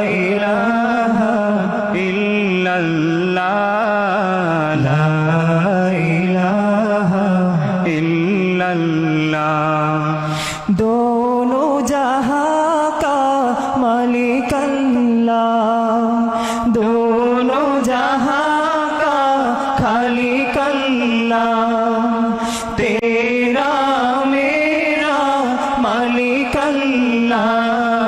इलाहा इल्लल्लाह, ला इलाहा इल्लल्लाह। दोनों जहाँ का दोनों जहाँ का तेरा मेरा मालिक अल्लाह।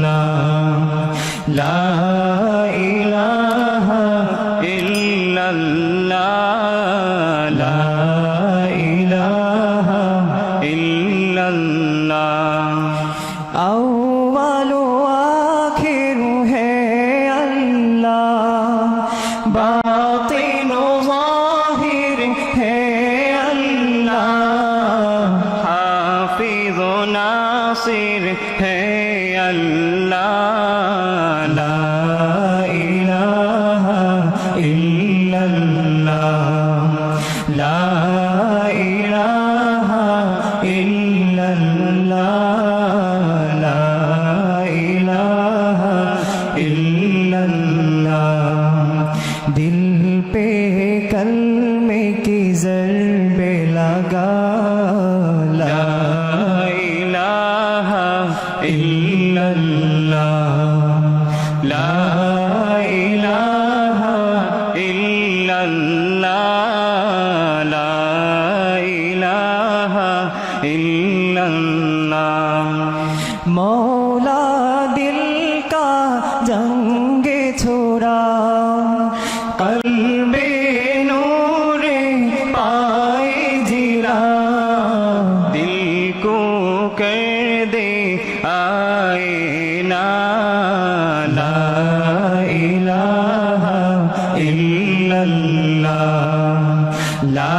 ইল্লাল্লাহ লা ইলাহা ইল্লাল্লাহ লা ইলাহা ইল্লাল্লাহ আউয়াল আখির হে আল্লাহ নাসির হে আল্লাহ লা ইলাহা ইল্লাল্লাহ লা ইলাহা ইল্লাল্লাহ লা ইলাহা ইল্লাল্লাহ मौला दिल का जंगे छोड़ा कल्बे नूरे पाए जिला दिल को कर दे आए ना ला इलाहा इल्लल्लाह ला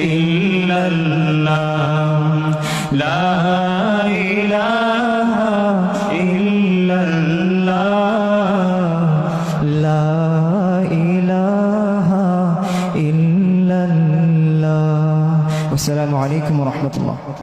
إلا الله لا إله إلا الله. لا إله إلا الله. والسلام عليكم ورحمة الله.